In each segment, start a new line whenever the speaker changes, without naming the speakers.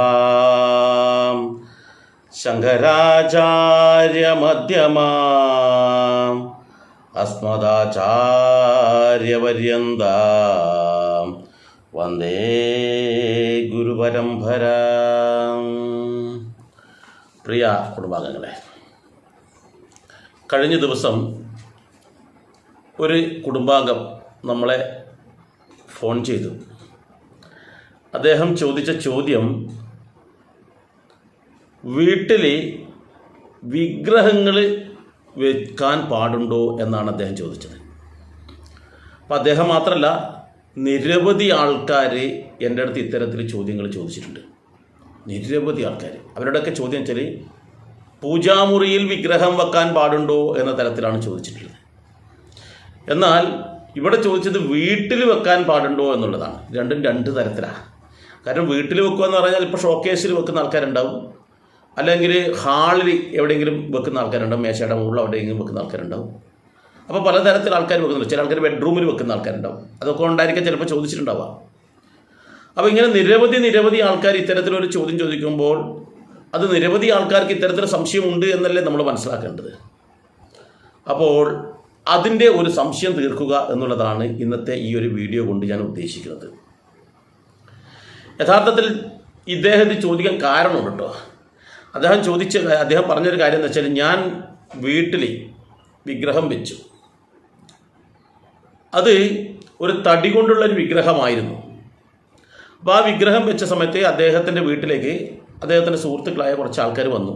സദാശിവസമാരംഭാം ശങ്കരാചാര്യമധ്യമാ അസ്മദാചാര്യപര്യന്ത വന്ദേ ഗുരുപരമ്പര പ്രിയ കുടുംബാംഗങ്ങളെ കഴിഞ്ഞ ദിവസം ഒരു കുടുംബാംഗം നമ്മളെ ഫോൺ ചെയ്തു. അദ്ദേഹം ചോദിച്ച ചോദ്യം വീട്ടിൽ വിഗ്രഹങ്ങൾ വെക്കാൻ പാടുണ്ടോ? എന്നാണ് അദ്ദേഹം ചോദിച്ചത്. അപ്പം അദ്ദേഹം മാത്രമല്ല നിരവധി ആൾക്കാർ എന്റെ അടുത്ത് ഇത്തരത്തിൽ ചോദ്യങ്ങൾ ചോദിച്ചിട്ടുണ്ട്. നിരവധി ആൾക്കാർ. അവരുടെയൊക്കെ ചോദ്യം വെച്ചാൽ പൂജാമുറിയിൽ വിഗ്രഹം വെക്കാൻ പാടുണ്ടോ എന്ന തരത്തിലാണ് ചോദിച്ചിട്ടുള്ളത്. എന്നാൽ ഇവിടെ ചോദിച്ചത് വീട്ടിൽ വെക്കാൻ പാടുണ്ടോ എന്നുള്ളതാണ്. രണ്ടും രണ്ട് തരത്തിലാണ് കാരണം വീട്ടിൽ വെക്കുക എന്ന് പറഞ്ഞാൽ ഇപ്പോൾ ഷോക്കേസിൽ വെക്കുന്ന ആൾക്കാരുണ്ടാവും. അല്ലെങ്കിൽ ഹാളിൽ എവിടെയെങ്കിലും വെക്കുന്ന ആൾക്കാരുണ്ടാവും. മേശയുടെ മുകളിൽ എവിടെയെങ്കിലും വെക്കുന്ന ആൾക്കാരുണ്ടാവും. അപ്പോൾ പലതരത്തിൽ ആൾക്കാർ വെക്കുന്നുണ്ട്. ചില ആൾക്കാർ ബെഡ്റൂമിൽ വെക്കുന്ന ആൾക്കാരുണ്ടാവും. അതൊക്കെ ഉണ്ടായിരിക്കാം ചിലപ്പോൾ ചോദിച്ചിട്ടുണ്ടാവാം. അപ്പോൾ ഇങ്ങനെ നിരവധി നിരവധി ആൾക്കാർ ഇത്തരത്തിലൊരു ചോദ്യം ചോദിക്കുമ്പോൾ അത് നിരവധി ആൾക്കാർക്ക് ഇത്തരത്തിൽ സംശയമുണ്ട് എന്നല്ലേ നമ്മൾ മനസ്സിലാക്കേണ്ടത്. അപ്പോൾ അതിന്റെ ഒരു സംശയം തീർക്കുക എന്നുള്ളതാണ് ഇന്നത്തെ ഈ ഒരു വീഡിയോ കൊണ്ട് ഞാൻ ഉദ്ദേശിക്കുന്നത്. യഥാർത്ഥത്തിൽ ഇദ്ദേഹത്തെ ചോദിക്കാൻ കാരണമുണ്ട് കേട്ടോ അദ്ദേഹം ചോദിച്ച അദ്ദേഹം പറഞ്ഞൊരു കാര്യം എന്ന് വെച്ചാൽ ഞാൻ വീട്ടിൽ വിഗ്രഹം വെച്ചു. അത് ഒരു തടി കൊണ്ടുള്ള ഒരു വിഗ്രഹമായിരുന്നു. അപ്പോൾ ആ വിഗ്രഹം വെച്ച സമയത്ത് അദ്ദേഹത്തിന്റെ വീട്ടിലേക്ക് അദ്ദേഹത്തിന്റെ സുഹൃത്തുക്കളായ കുറച്ച് ആൾക്കാർ വന്നു.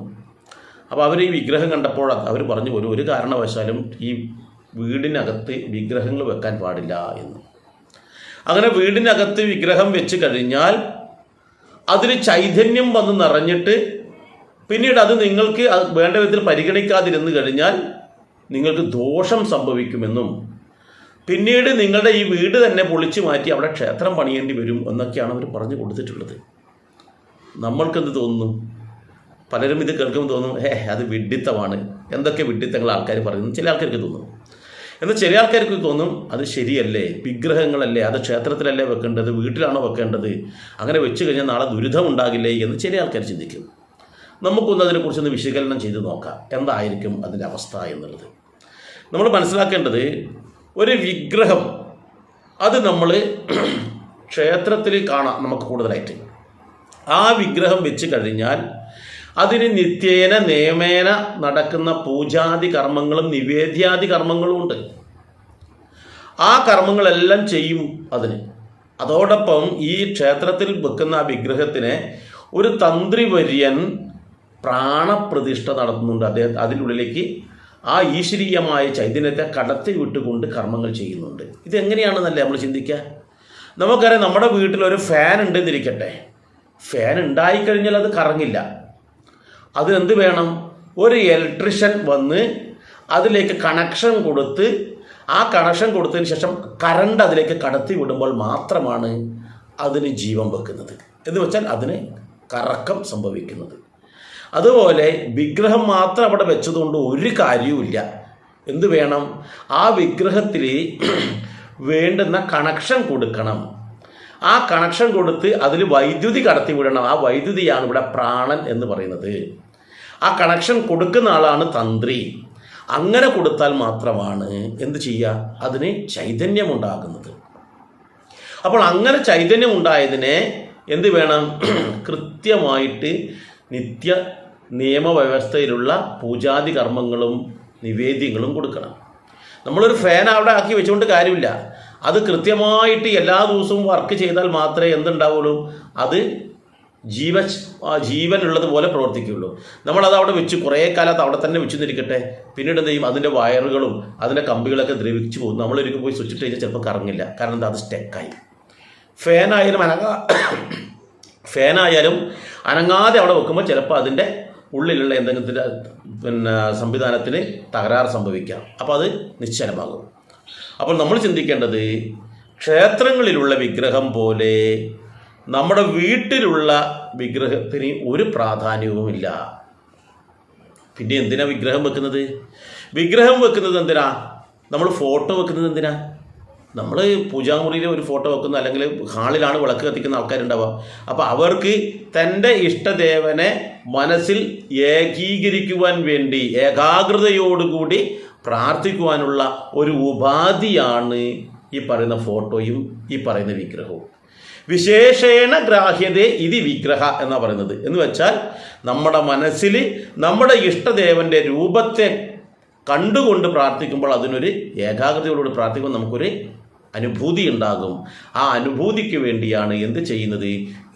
അപ്പോൾ അവർ ഈ വിഗ്രഹം കണ്ടപ്പോൾ അവർ പറഞ്ഞു ഒരു ഒരു കാരണവശാലും ഈ വീടിനകത്ത് വിഗ്രഹങ്ങൾ വെക്കാൻ പാടില്ല എന്ന്. അങ്ങനെ വീടിനകത്ത് വിഗ്രഹം വെച്ച് കഴിഞ്ഞാൽ അതിന് ചൈതന്യം വന്ന് നിറഞ്ഞിട്ട് പിന്നീട് അത് നിങ്ങൾക്ക് വേണ്ട വിധത്തിൽ പരിഗണിക്കാതിരുന്ന് കഴിഞ്ഞാൽ നിങ്ങൾക്ക് ദോഷം സംഭവിക്കുമെന്നും പിന്നീട് നിങ്ങളുടെ ഈ വീട് തന്നെ പൊളിച്ചു മാറ്റി അവിടെ ക്ഷേത്രം പണിയേണ്ടി വരും എന്നൊക്കെയാണ് അവർ പറഞ്ഞു കൊടുത്തിട്ടുള്ളത്. നമ്മൾക്കെന്ത് തോന്നുന്നു? പലരും ഇത് കേൾക്കുമ്പോൾ തോന്നും ഹേ അത് വിഡിത്തമാണ് എന്തൊക്കെ വിഡിത്തങ്ങൾ ആൾക്കാർ പറയുന്നു? ചില ആൾക്കാർക്ക് തോന്നും. എന്നാൽ ചില ആൾക്കാർക്ക് തോന്നും അത് ശരിയല്ലേ? വിഗ്രഹങ്ങളല്ലേ? അത് ക്ഷേത്രത്തിലല്ലേ വെക്കേണ്ടത്? വീട്ടിലാണോ വെക്കേണ്ടത്? അങ്ങനെ വെച്ച് കഴിഞ്ഞാൽ നാളെ ദുരിതം ഉണ്ടാകില്ലേ എന്ന് ചില ആൾക്കാർ ചിന്തിക്കും. നമുക്കൊന്ന് അതിനെക്കുറിച്ചൊന്ന് വിശകലനം ചെയ്ത് നോക്കാം. എന്തായിരിക്കും അതിന്റെ അവസ്ഥ എന്നുള്ളത്. നമ്മൾ മനസ്സിലാക്കേണ്ടത് ഒരു വിഗ്രഹം. അത് നമ്മൾ ക്ഷേത്രത്തിൽ കാണാം നമുക്ക് കൂടുതലായിട്ട്. ആ വിഗ്രഹം വെച്ച് കഴിഞ്ഞാൽ അതിന് നിത്യേന നിയമേന നടക്കുന്ന പൂജാതി കർമ്മങ്ങളും നിവേദ്യാദി കർമ്മങ്ങളും ഉണ്ട്. ആ കർമ്മങ്ങളെല്ലാം ചെയ്യും അതിന്. അതോടൊപ്പം ഈ ക്ഷേത്രത്തിൽ വെക്കുന്ന ആ വിഗ്രഹത്തിന് ഒരു തന്ത്രിവര്യൻ പ്രാണപ്രതിഷ്ഠ നടത്തുന്നുണ്ട്. അദ്ദേഹം അതിന്റെ ഉള്ളിലേക്ക് ആ ഈശ്വരീയമായ ചൈതന്യത്തെ കടത്തി വിട്ടുകൊണ്ട് കർമ്മങ്ങൾ ചെയ്യുന്നുണ്ട്. ഇതെങ്ങനെയാണെന്നല്ലേ നമ്മൾ ചിന്തിക്കുക നമുക്കറിയാം നമ്മുടെ വീട്ടിലൊരു ഫാൻ ഉണ്ടെന്നിരിക്കട്ടെ. ഫാൻ ഉണ്ടായിക്കഴിഞ്ഞാൽ അത് കറങ്ങില്ല. അതിനെന്ത് വേണം? ഒരു ഇലക്ട്രീഷ്യൻ വന്ന് അതിലേക്ക് കണക്ഷൻ കൊടുത്ത് ആ കണക്ഷൻ കൊടുത്തതിന് ശേഷം കറണ്ട് അതിലേക്ക് കടത്തി വിടുമ്പോൾ മാത്രമാണ് അതിന് ജീവൻ വെക്കുന്നത്. എന്ന് വെച്ചാൽ അതിന് കറക്കം സംഭവിക്കുന്നത്. അതുപോലെ വിഗ്രഹം മാത്രം അവിടെ വെച്ചതുകൊണ്ട് ഒരു കാര്യവുമില്ല. എന്ത് വേണം? ആ വിഗ്രഹത്തിൽ വേണ്ടുന്ന കണക്ഷൻ കൊടുക്കണം. ആ കണക്ഷൻ കൊടുത്ത് അതിൽ വൈദ്യുതി കടത്തി വിടണം ആ വൈദ്യുതിയാണ് ഇവിടെ പ്രാണൻ എന്ന് പറയുന്നത്. ആ കണക്ഷൻ കൊടുക്കുന്ന ആളാണ് തന്ത്രി. അങ്ങനെ കൊടുത്താൽ മാത്രമാണ് എന്ത് ചെയ്യുക? അതിന് ചൈതന്യമുണ്ടാകുന്നത്. അപ്പോൾ അങ്ങനെ ചൈതന്യം ഉണ്ടായതിനെ എന്ത് വേണം? കൃത്യമായിട്ട് നിത്യ നിയമവ്യവസ്ഥയിലുള്ള പൂജാതി കർമ്മങ്ങളും നിവേദ്യങ്ങളും കൊടുക്കണം. നമ്മളൊരു ഫാൻ അവിടെ ആക്കി വെച്ചുകൊണ്ട് കാര്യമില്ല. അത് കൃത്യമായിട്ട് എല്ലാ ദിവസവും വർക്ക് ചെയ്താൽ മാത്രമേ എന്തുണ്ടാവുള്ളൂ? അത് ജീവ ജീവനുള്ളത് പോലെ പ്രവർത്തിക്കുകയുള്ളൂ. നമ്മളത് അവിടെ വെച്ച് കുറേ കാലത്ത് അവിടെ തന്നെ വെച്ച് നിൽക്കട്ടെ പിന്നീട് എന്ത് ചെയ്യും? അതിന്റെ വയറുകളും അതിന്റെ കമ്പികളൊക്കെ ദ്രവിച്ചു പോകും. നമ്മളൊരിക്കൽ പോയി സ്വിച്ച് ഇട്ട് കഴിഞ്ഞാൽ ചിലപ്പോൾ കറങ്ങില്ല. കാരണം എന്താ? അത് സ്റ്റെക്കായി ഫാനായാലും അനങ്ങാ ഫാനായാലും അനങ്ങാതെ അവിടെ വെക്കുമ്പോൾ ചിലപ്പോൾ അതിന്റെ ഉള്ളിലുള്ള എന്തെങ്കിലും പിന്നെ സംവിധാനത്തിന് തകരാറ് സംഭവിക്കാം. അപ്പോൾ അത് നിശ്ചലമാകും. അപ്പോൾ നമ്മൾ ചിന്തിക്കേണ്ടത് ക്ഷേത്രങ്ങളിലുള്ള വിഗ്രഹം പോലെ നമ്മുടെ വീട്ടിലുള്ള വിഗ്രഹത്തിന് ഒരു പ്രാധാന്യവുമില്ല. പിന്നെ എന്തിനാ വിഗ്രഹം വെക്കുന്നത്? വിഗ്രഹം വെക്കുന്നത് എന്തിനാ? നമ്മൾ ഫോട്ടോ വെക്കുന്നത് എന്തിനാ? നമ്മൾ പൂജാമുറിയിൽ ഒരു ഫോട്ടോ വെക്കുന്ന അല്ലെങ്കിൽ ഹാളിലാണ് വിളക്ക് കത്തിക്കുന്ന ആൾക്കാരുണ്ടാവുക. അപ്പോൾ അവർക്ക് തന്റെ ഇഷ്ടദേവനെ മനസ്സിൽ ഏകീകരിക്കുവാൻ വേണ്ടി ഏകാഗ്രതയോടുകൂടി പ്രാർത്ഥിക്കുവാനുള്ള ഒരു ഉപാധിയാണ് ഈ പറയുന്ന ഫോട്ടോയും ഈ പറയുന്ന വിഗ്രഹവും. വിശേഷേണ ഗ്രാഹ്യതേ ഇതി വിഗ്രഹ എന്നാണ് പറയുന്നത്. എന്ന് വെച്ചാൽ നമ്മുടെ മനസ്സിൽ നമ്മുടെ ഇഷ്ടദേവന്റെ രൂപത്തെ കണ്ടുകൊണ്ട് പ്രാർത്ഥിക്കുമ്പോൾ അതിനൊരു ഏകാഗ്രതയോടുകൂടി പ്രാർത്ഥിക്കുമ്പോൾ നമുക്കൊരു അനുഭൂതി ഉണ്ടാകും ആ അനുഭൂതിക്ക് വേണ്ടിയാണ് എന്ത് ചെയ്യുന്നത്?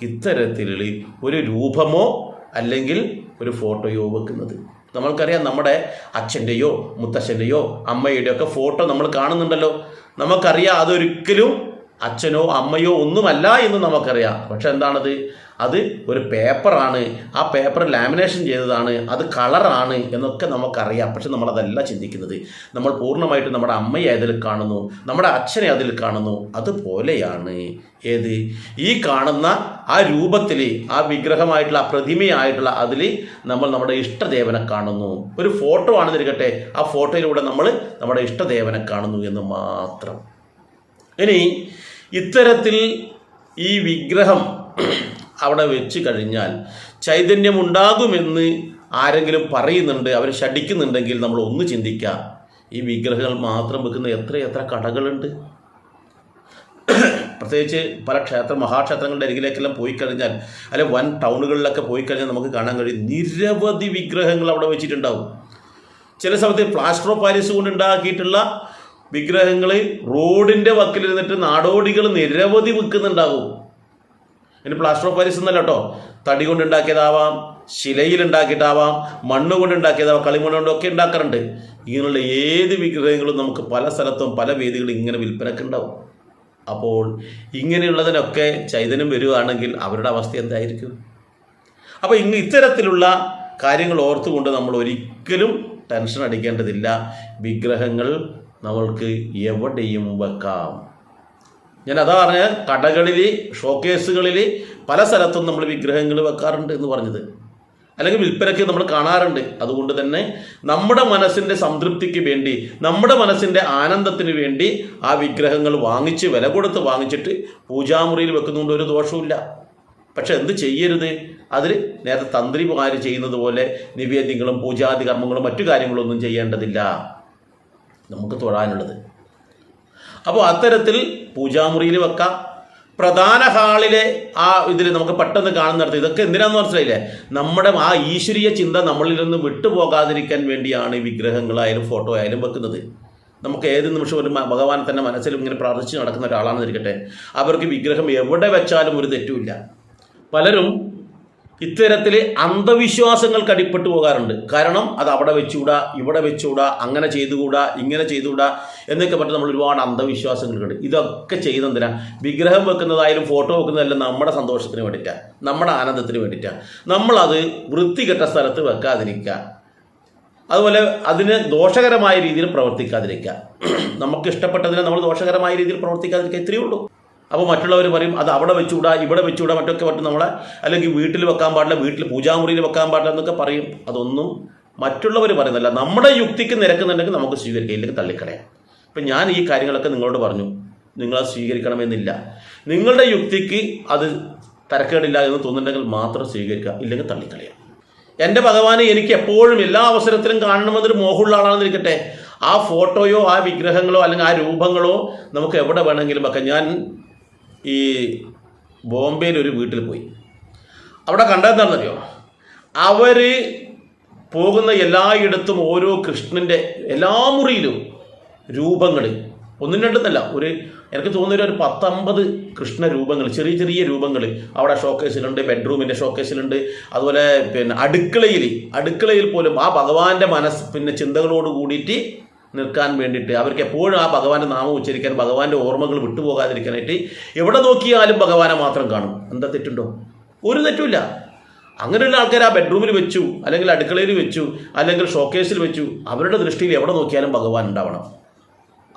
ഇത്തരത്തിലുള്ള ഒരു രൂപമോ അല്ലെങ്കിൽ ഒരു ഫോട്ടോയോ വെക്കുന്നത്. നമ്മൾക്കറിയാം നമ്മുടെ അച്ഛന്റെയോ മുത്തച്ഛന്റെയോ അമ്മയുടെയോ ഒക്കെ ഫോട്ടോ നമ്മൾ കാണുന്നുണ്ടല്ലോ. നമുക്കറിയാം അതൊരിക്കലും അച്ഛനോ അമ്മയോ ഒന്നുമല്ല എന്ന് നമുക്കറിയാം. പക്ഷെ എന്താണത്? അത് ഒരു പേപ്പറാണ്. ആ പേപ്പർ ലാമിനേഷൻ ചെയ്തതാണ്. അത് കളറാണ് എന്നൊക്കെ നമുക്കറിയാം. പക്ഷെ നമ്മളതല്ല ചിന്തിക്കുന്നത്. നമ്മൾ പൂർണമായിട്ട് നമ്മുടെ അമ്മയെ അതിൽ കാണുന്നു. നമ്മുടെ അച്ഛനെ അതിൽ കാണുന്നു. അതുപോലെയാണ് ഏത്? ഈ കാണുന്ന ആ രൂപത്തിൽ ആ വിഗ്രഹമായിട്ടുള്ള ആ പ്രതിമയായിട്ടുള്ള അതിൽ നമ്മൾ നമ്മുടെ ഇഷ്ടദേവനെ കാണുന്നു. ഒരു ഫോട്ടോ ആണെന്നിരിക്കട്ടെ. ആ ഫോട്ടോയിലൂടെ നമ്മൾ നമ്മുടെ ഇഷ്ടദേവനെ കാണുന്നു എന്ന് മാത്രം. ഇനി ഇത്തരത്തിൽ ഈ വിഗ്രഹം അവിടെ വെച്ച് കഴിഞ്ഞാൽ ചൈതന്യമുണ്ടാകുമെന്ന് ആരെങ്കിലും പറയുന്നുണ്ട് അവർ ശടിക്കുന്നുണ്ടെങ്കിൽ നമ്മൾ ഒന്ന് ചിന്തിക്കാം ഈ വിഗ്രഹങ്ങൾ മാത്രം വെക്കുന്ന എത്ര എത്ര കടകളുണ്ട്? പ്രത്യേകിച്ച് പല ക്ഷേത്ര മഹാക്ഷേത്രങ്ങളുടെ അരികിലേക്കെല്ലാം പോയി കഴിഞ്ഞാൽ അല്ലെ വൻ ടൗണുകളിലൊക്കെ പോയി കഴിഞ്ഞാൽ നമുക്ക് കാണാൻ കഴിയും നിരവധി വിഗ്രഹങ്ങൾ അവിടെ വെച്ചിട്ടുണ്ടാവും. ചില സമയത്ത് പ്ലാസ്റ്റർ ഓഫ് പാരീസ് കൊണ്ട് ഉണ്ടാക്കിയിട്ടുള്ള വിഗ്രഹങ്ങൾ റോഡിന്റെ വക്കിലിരുന്നിട്ട് നാടോടികൾ നിരവധി വിൽക്കുന്നുണ്ടാവും. ഇനി പ്ലാസ്റ്റർ ഓഫ് പാരീസ് എന്നല്ല കേട്ടോ. തടി കൊണ്ട് ഉണ്ടാക്കിയതാവാം ശിലയിൽ ഉണ്ടാക്കിയിട്ടാവാം മണ്ണ് കൊണ്ട് ഉണ്ടാക്കിയതാവാം കളിമണ്ണ് കൊണ്ടൊക്കെ ഉണ്ടാക്കാറുണ്ട്. ഇങ്ങനെയുള്ള ഏത് വിഗ്രഹങ്ങളും നമുക്ക് പല സ്ഥലത്തും പല വേദികളും ഇങ്ങനെ വിൽപ്പനക്ക് ഉണ്ടാവും. അപ്പോൾ ഇങ്ങനെയുള്ളതിനൊക്കെ ചൈതന്യം വരികയാണെങ്കിൽ അവരുടെ അവസ്ഥ എന്തായിരിക്കും? അപ്പോൾ ഇങ്ങ് ഇത്തരത്തിലുള്ള കാര്യങ്ങൾ ഓർത്തുകൊണ്ട് നമ്മൾ ഒരിക്കലും ടെൻഷൻ അടിക്കേണ്ടതില്ല. വിഗ്രഹങ്ങൾ നമ്മൾക്ക് എവിടെയും വെക്കാം. ഞാൻ അതാ പറഞ്ഞ കടകളിൽ ഷോക്കേസുകളിൽ പല സ്ഥലത്തും നമ്മൾ വിഗ്രഹങ്ങൾ വെക്കാറുണ്ട് എന്ന് പറഞ്ഞത്. അല്ലെങ്കിൽ വിൽപ്പനയ്ക്ക് നമ്മൾ കാണാറുണ്ട്. അതുകൊണ്ട് തന്നെ നമ്മുടെ മനസ്സിന്റെ സംതൃപ്തിക്ക് വേണ്ടി നമ്മുടെ മനസ്സിന്റെ ആനന്ദത്തിന് വേണ്ടി ആ വിഗ്രഹങ്ങൾ വാങ്ങിച്ച് വില കൊടുത്ത് വാങ്ങിച്ചിട്ട് പൂജാമുറിയിൽ വെക്കുന്നതുകൊണ്ട് ഒരു ദോഷവുമില്ല. പക്ഷെ എന്ത് ചെയ്യരുത്? അതിൽ നേരത്തെ തന്ത്രിമാർ ചെയ്യുന്നത് പോലെ നിവേദ്യങ്ങളും പൂജാതി കർമ്മങ്ങളും മറ്റു കാര്യങ്ങളൊന്നും ചെയ്യേണ്ടതില്ല. നമുക്ക് തൊഴാനുള്ളത്. അപ്പോൾ അത്തരത്തിൽ പൂജാമുറിയിൽ വെക്കാം. പ്രധാന ഹാളിലെ ആ ഇതിൽ നമുക്ക് പെട്ടെന്ന് കാണുന്നിടത്ത് ഇതൊക്കെ എന്തിനാന്ന് മനസ്സിലായില്ലേ? നമ്മുടെ ആ ഈശ്വരീയ ചിന്ത നമ്മളിൽ നിന്ന് വിട്ടുപോകാതിരിക്കാൻ വേണ്ടിയാണ് വിഗ്രഹങ്ങളായാലും ഫോട്ടോ ആയാലും വെക്കുന്നത്. നമുക്ക് ഏത് നിമിഷം ഒരു ഭഗവാൻ തന്നെ മനസ്സിൽ ഇങ്ങനെ പ്രാർത്ഥിച്ച് നടക്കുന്ന ഒരാളാണെന്നിരിക്കട്ടെ അവർക്ക് വിഗ്രഹം എവിടെ വെച്ചാലും ഒരു തെറ്റുമില്ല. പലരും ഇത്തരത്തിൽ അന്ധവിശ്വാസങ്ങൾക്ക് അടിപ്പെട്ടു പോകാറുണ്ട്. കാരണം അത് അവിടെ വെച്ചുകൂടാ ഇവിടെ വെച്ചുകൂടാ അങ്ങനെ ചെയ്തുകൂടാ ഇങ്ങനെ ചെയ്തുകൂടാ. എന്നൊക്കെ പറഞ്ഞ് നമ്മൾ ഒരുപാട് അന്ധവിശ്വാസങ്ങളുണ്ട് ഇതൊക്കെ ചെയ്യുന്നതിനാ വിഗ്രഹം വെക്കുന്നതായാലും ഫോട്ടോ വെക്കുന്നതായാലും നമ്മുടെ സന്തോഷത്തിന് വേണ്ടിയിട്ടാണ് നമ്മുടെ ആനന്ദത്തിന് വേണ്ടിയിട്ടാണ് നമ്മളത് വൃത്തികെട്ട സ്ഥലത്ത് വെക്കാതിരിക്കുക. അതുപോലെ അതിന് ദോഷകരമായ രീതിയിൽ പ്രവർത്തിക്കാതിരിക്കുക. നമുക്ക് ഇഷ്ടപ്പെട്ടതിനെ നമ്മൾ ദോഷകരമായ രീതിയിൽ പ്രവർത്തിക്കാതിരിക്കുക ഇത്രയേ ഉള്ളൂ. അപ്പോൾ മറ്റുള്ളവർ പറയും അത് അവിടെ വെച്ചുകൂടാ ഇവിടെ വെച്ചുകൂടാ മറ്റൊക്കെ പറ്റും നമ്മളെ അല്ലെങ്കിൽ വീട്ടിൽ വെക്കാൻ പാടില്ല വീട്ടിൽ പൂജാമുറിയിൽ വെക്കാൻ പാടില്ല എന്നൊക്കെ പറയും. അതൊന്നും മറ്റുള്ളവർ പറയുന്നില്ല നമ്മുടെ യുക്തിക്ക് നിരക്കുന്നുണ്ടെങ്കിൽ നമുക്ക് സ്വീകരിക്കുക ഇല്ലെങ്കിൽ തള്ളിക്കളയാം. ഇപ്പം ഞാൻ ഈ കാര്യങ്ങളൊക്കെ നിങ്ങളോട് പറഞ്ഞു. നിങ്ങളത് സ്വീകരിക്കണമെന്നില്ല. നിങ്ങളുടെ യുക്തിക്ക് അത് തരക്കേടില്ല എന്ന് തോന്നുന്നുണ്ടെങ്കിൽ മാത്രം സ്വീകരിക്കുക ഇല്ലെങ്കിൽ തള്ളിക്കളയുക. എന്റെ ഭഗവാനെ എനിക്ക് എപ്പോഴും എല്ലാ അവസരത്തിലും കാണണമെന്നൊരു മോഹമുള്ള ആളാണെന്നിരിക്കട്ടെ ആ ഫോട്ടോയോ ആ വിഗ്രഹങ്ങളോ അല്ലെങ്കിൽ ആ രൂപങ്ങളോ നമുക്ക് എവിടെ വേണമെങ്കിലും ഒക്കെ ഞാൻ ഈ ബോംബെയിൽ ഒരു വീട്ടിൽ പോയി. അവിടെ കണ്ടതെന്താണെന്നറിയോ അവർ പോകുന്ന എല്ലായിടത്തും ഓരോ കൃഷ്ണന്റെ എല്ലാ മുറിയിലും രൂപങ്ങൾ. ഒന്നും രണ്ടെന്നല്ല ഒരു എനിക്ക് തോന്നുന്ന ഒരു പത്തമ്പത് കൃഷ്ണ രൂപങ്ങൾ ചെറിയ ചെറിയ രൂപങ്ങൾ അവിടെ ഷോക്കേസിലുണ്ട് ബെഡ്റൂമിന്റെ ഷോക്കേസിലുണ്ട് അതുപോലെ പിന്നെ അടുക്കളയിൽ അടുക്കളയിൽ പോലും ആ ഭഗവാന്റെ മനസ്സ് പിന്നെ ചിന്തകളോട് കൂടിയിട്ട് നിൽക്കാൻ വേണ്ടിയിട്ട് അവർക്ക് എപ്പോഴും ആ ഭഗവാന്റെ നാമം ഉച്ചരിക്കാൻ ഭഗവാന്റെ ഓർമ്മകൾ വിട്ടുപോകാതിരിക്കാനായിട്ട് എവിടെ നോക്കിയാലും ഭഗവാനെ മാത്രം കാണും. എന്താ തെറ്റുണ്ടോ? ഒരു തെറ്റുമില്ല. അങ്ങനെയുള്ള ആൾക്കാർ ആ ബെഡ്റൂമിൽ വെച്ചു അല്ലെങ്കിൽ അടുക്കളയിൽ വെച്ചു അല്ലെങ്കിൽ ഷോക്കേസിൽ വെച്ചു അവരുടെ ദൃഷ്ടിയിൽ എവിടെ നോക്കിയാലും ഭഗവാൻ ഉണ്ടാവണം.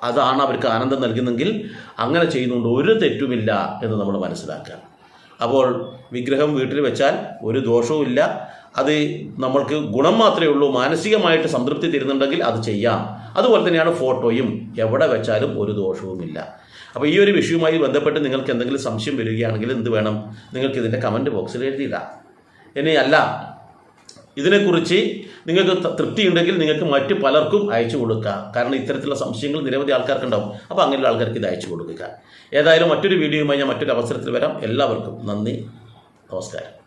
അതാണ് അവർക്ക് ആനന്ദം നൽകുന്നെങ്കിൽ അങ്ങനെ ചെയ്യുന്നുണ്ട് ഒരു തെറ്റുമില്ല എന്ന് നമ്മൾ മനസ്സിലാക്കുക. അപ്പോൾ വിഗ്രഹം വീട്ടിൽ വെച്ചാൽ ഒരു ദോഷവുമില്ല അത് നമ്മൾക്ക് ഗുണം മാത്രമേ ഉള്ളൂ മാനസികമായിട്ട് സംതൃപ്തി തരുന്നുണ്ടെങ്കിൽ അത് ചെയ്യാം. അതുപോലെ തന്നെയാണ് ഫോട്ടോയും. എവിടെ വെച്ചാലും ഒരു ദോഷവുമില്ല. അപ്പോൾ ഈ ഒരു വിഷയവുമായി ബന്ധപ്പെട്ട് നിങ്ങൾക്ക് എന്തെങ്കിലും സംശയം വരികയാണെങ്കിൽ എന്ത് വേണം? നിങ്ങൾക്ക് ഇതിന്റെ കമന്റ് ബോക്സിൽ എഴുതിയിടാം. ഇനി അല്ല ഇതിനെക്കുറിച്ച് നിങ്ങൾക്ക് തൃപ്തിയുണ്ടെങ്കിൽ നിങ്ങൾക്ക് മറ്റു പലർക്കും അയച്ചു കൊടുക്കുക കാരണം ഇത്തരത്തിലുള്ള സംശയങ്ങൾ നിരവധി ആൾക്കാർക്കുണ്ടാവും. അപ്പോൾ അങ്ങനെയുള്ള ആൾക്കാർക്ക് ഇത് അയച്ചു കൊടുക്കുക. ഏതായാലും മറ്റൊരു വീഡിയോയുമായി ഞാൻ മറ്റൊരു അവസരത്തിൽ വരാം. എല്ലാവർക്കും നന്ദി. നമസ്കാരം.